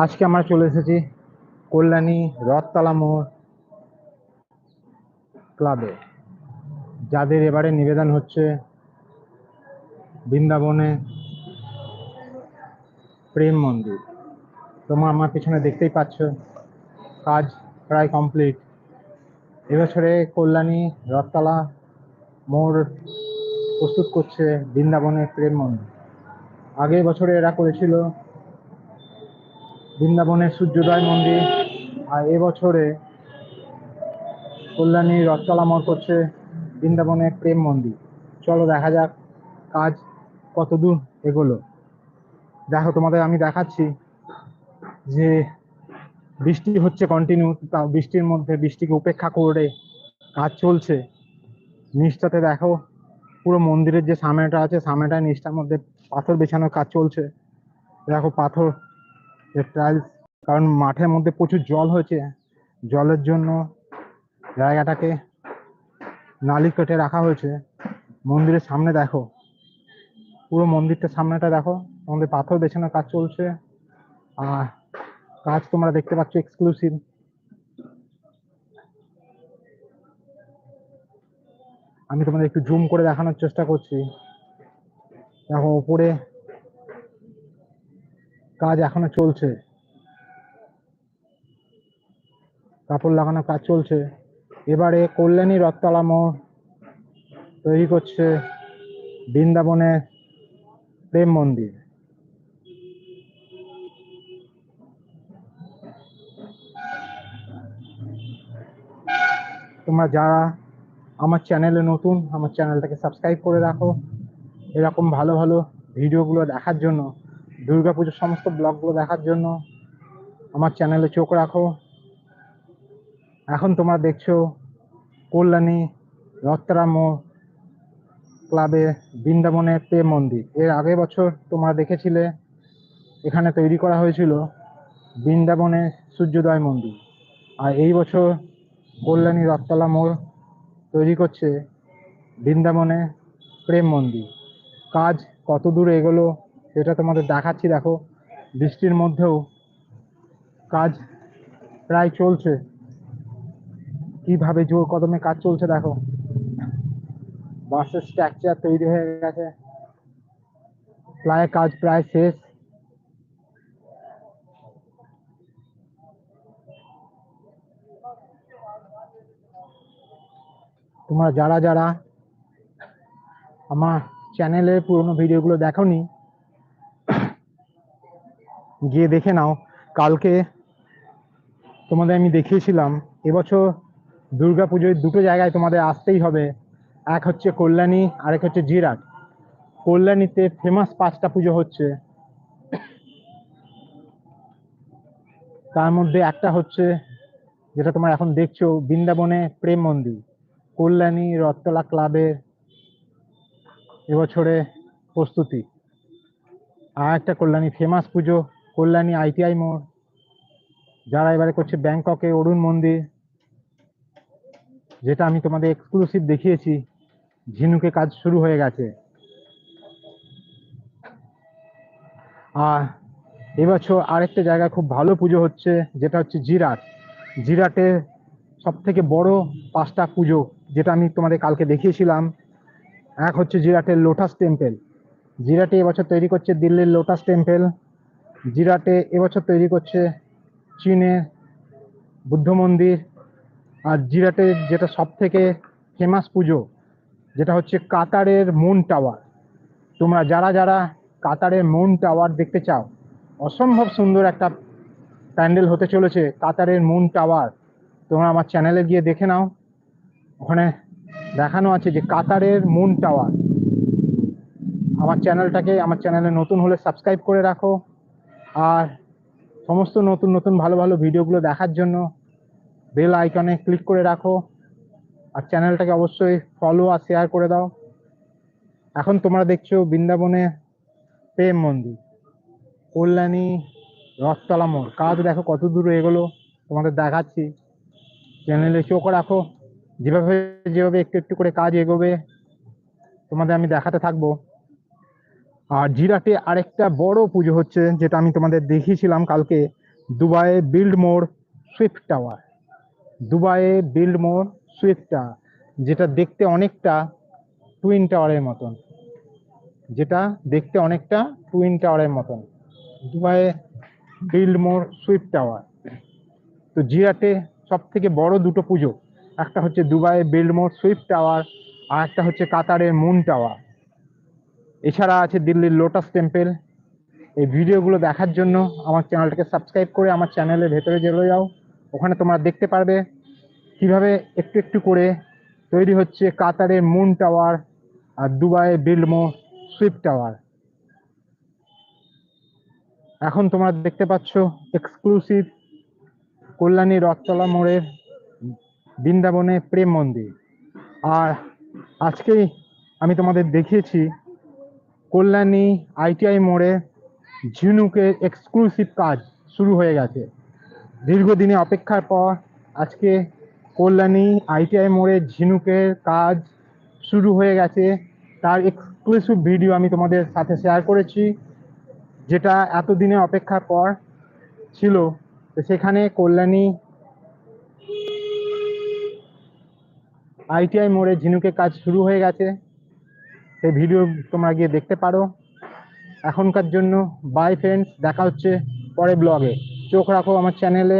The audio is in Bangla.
আজকে আমরা চলে এসেছি কল্যাণী রথতলা মোড় ক্লাবে, যাদের এবারে নিবেদন হচ্ছে বৃন্দাবনে প্রেম মন্দির। তোমরা আমার পিছনে দেখতেই পাচ্ছ, কাজ প্রায় কমপ্লিট এবছরে কল্যাণী রথতলা মোড় প্রস্তুত করছে বৃন্দাবনের প্রেম মন্দির। আগের বছরে এরা করেছিল বৃন্দাবনের সূর্যোদয় মন্দির, আর এবছরে কল্যাণী রথতলা মোড় করছে বৃন্দাবনের প্রেম মন্দির। চলো দেখা যাক কাজ কতদূর এগোলো। দেখো তোমাদের আমি দেখাচ্ছি যে বৃষ্টি হচ্ছে কন্টিনিউ তা বৃষ্টির মধ্যে বৃষ্টিকে উপেক্ষা করে কাজ চলছে। নিচটাতে দেখো পুরো মন্দিরের যে সামনেটা আছে সামনেটা নিচটার মধ্যে পাথর বেছানোর কাজ চলছে। দেখো পাথর টাইলস কারণ মাঠের মধ্যে প্রচুর জল হয়েছে। জলের জন্য জায়গাটাকে নালি কেটে রাখা হয়েছে। মন্দিরের সামনে দেখো। পুরো মন্দিরটার সামনেটা দেখো। আমাদের পাথর বেছানোর কাজ চলছে। আর কাজ তোমরা দেখতে পাচ্ছ এক্সক্লুসিভ আমি তোমাদের একটু জুম করে দেখানোর চেষ্টা করছি। দেখো উপরে কাজ এখনও চলছে। কাপড় লাগানোর কাজ চলছে। এবারে কল্যাণী রথতলা মোড় তৈরি করছে বৃন্দাবনের প্রেম মন্দির। তোমরা যারা আমার চ্যানেলে নতুন, আমার চ্যানেলটাকে সাবস্ক্রাইব করে রাখো। এরকম ভালো ভালো ভিডিওগুলো দেখার জন্য দুর্গাপুজোর সমস্ত ব্লগগুলো দেখার জন্য আমার চ্যানেলে চোখ রাখো। এখন তোমরা দেখছ কল্যাণী রত্তরা মোড় ক্লাবে বৃন্দাবনের প্রেম মন্দির। এর আগের বছর তোমরা দেখেছিলে, এখানে তৈরি করা হয়েছিল বৃন্দাবনের সূর্যোদয় মন্দির। আর এই বছর কল্যাণী রথতলা মোড় তৈরি করছে বৃন্দাবনে প্রেম মন্দির। কাজ কত দূর এগোলো সেটা তোমাদের দেখাচ্ছি, দেখো। বৃষ্টির মধ্যেও কাজ প্রায় চলছে। কীভাবে জোর কদমে কাজ চলছে, দেখো। বাসের স্ট্রাকচার তৈরি হয়ে গেছে। প্রায় কাজ প্রায় শেষ। তোমরা যারা যারা আমার চ্যানেলের পুরোনো ভিডিওগুলো দেখোনি গিয়ে দেখে নাও। কালকে তোমাদের আমি দেখিয়েছিলাম, এবছর দুর্গা পুজোয় দুটো জায়গায় তোমাদের আসতেই হবে। এক হচ্ছে কল্যাণী, আরেক হচ্ছে জিরাট। কল্যাণীতে ফেমাস পাঁচটা পুজো হচ্ছে। তার মধ্যে একটা হচ্ছে যেটা তোমরা এখন দেখছ, বৃন্দাবনে প্রেম মন্দির। কল্যাণী রথতলা ক্লাবের এবছরে প্রস্তুতি। আর একটা কল্যাণী ফেমাস পুজো কল্যাণী আইটিআই মোড়, যারা এবারে করছে ব্যাংককে অরুণ মন্দির, যেটা আমি তোমাদের এক্সক্লুসিভ দেখিয়েছি, ঝিনুকে কাজ শুরু হয়ে গেছে। আর এবছর আরেকটা জায়গায় খুব ভালো পুজো হচ্ছে, যেটা হচ্ছে জিরাট। জিরাটে সব থেকে বড় পাঁচটা পুজো, যেটা আমি তোমাদের কালকে দেখিয়েছিলাম। এক হচ্ছে জিরাটের লোটাস টেম্পেল। জিরাটে এবছর তৈরি করছে দিল্লির লোটাস টেম্পেল। জিরাটে এবছর তৈরি করছে চীনে বুদ্ধ মন্দির। আর জিরাটে যেটা সব থেকে ফেমাস পুজো, যেটা হচ্ছে কাতারের মুন টাওয়ার তোমরা যারা যারা কাতারের মুন টাওয়ার দেখতে চাও, অসম্ভব সুন্দর একটা প্যান্ডেল হতে চলেছে কাতারের মুন টাওয়ার তোমরা আমার চ্যানেলে গিয়ে দেখে নাও। ওখানে দেখানো আছে যে কাতারের মুন টাওয়ার আমার চ্যানেলটাকে আমার চ্যানেলে নতুন হলে সাবস্ক্রাইব করে রাখো। আর সমস্ত নতুন নতুন ভালো ভালো ভিডিওগুলো দেখার জন্য বেল আইকনে ক্লিক করে রাখো। আর চ্যানেলটাকে অবশ্যই ফলো আর শেয়ার করে দাও। এখন তোমরা দেখছ বৃন্দাবনে প্রেম মন্দির, কল্যাণী রথতলা মোড়। কাজ দেখো কত দূর এগোলো, তোমাদের দেখাচ্ছি। চ্যানেলে চোখ রাখো। যেভাবে যেভাবে একটু একটু করে কাজ এগোবে, তোমাদের আমি দেখাতে থাকব। আর জিরাটে আরেকটা বড় পুজো হচ্ছে, যেটা আমি তোমাদের দেখিয়েছিলাম কালকে দুবাইয়ে বিল্ড মোর সুইফট টাওয়ার। দুবাইয়ে বিল্ড মোর সুইফট টাওয়ার যেটা দেখতে অনেকটা টুইন টাওয়ারের মতন। যেটা দেখতে অনেকটা টুইন টাওয়ারের মতন। দুবাইয়ে বিল্ড মোর সুইফট টাওয়ার। তো জিরাটে সব থেকে বড় দুটো পুজো। একটা হচ্ছে দুবাইয়ে বিল্ড মোর সুইফট টাওয়ার, আর একটা হচ্ছে কাতারের মুন টাওয়ার। এছাড়া আছে দিল্লির লোটাস টেম্পেল এই ভিডিওগুলো দেখার জন্য আমার চ্যানেলটাকে সাবস্ক্রাইব করে আমার চ্যানেলের ভেতরে চলে যাও। ওখানে তোমরা দেখতে পারবে কীভাবে একটু একটু করে তৈরি হচ্ছে কাতারের মুন টাওয়ার আর দুবাইয়ে বিল্ডমো সুইফট টাওয়ার এখন তোমরা দেখতে পাচ্ছ এক্সক্লুসিভ কল্যাণী রথতলা মোড়ের বৃন্দাবনে প্রেম মন্দির। আর আজকেই আমি তোমাদের দেখিয়েছি কল্যাণী আইটিআই মোড়ে ঝিনুকের এক্সক্লুসিভ কাজ শুরু হয়ে গেছে। দীর্ঘদিনে অপেক্ষার পর আজকে কল্যাণী আইটিআই মোড়ে ঝিনুকের কাজ শুরু হয়ে গেছে। তার এক্সক্লুসিভ ভিডিও আমি তোমাদের সাথে শেয়ার করেছি, যেটা এতদিনে অপেক্ষার পর ছিল। সেখানে কল্যাণী আইটিআই মোড়ে ঝিনুকের কাজ শুরু হয়ে গেছে। সেই ভিডিও তোমরা গিয়ে দেখতে পারো। এখনকার জন্য বাই ফ্রেন্ডস দেখা হচ্ছে পরে ব্লগে চোখ রাখো আমার চ্যানেলে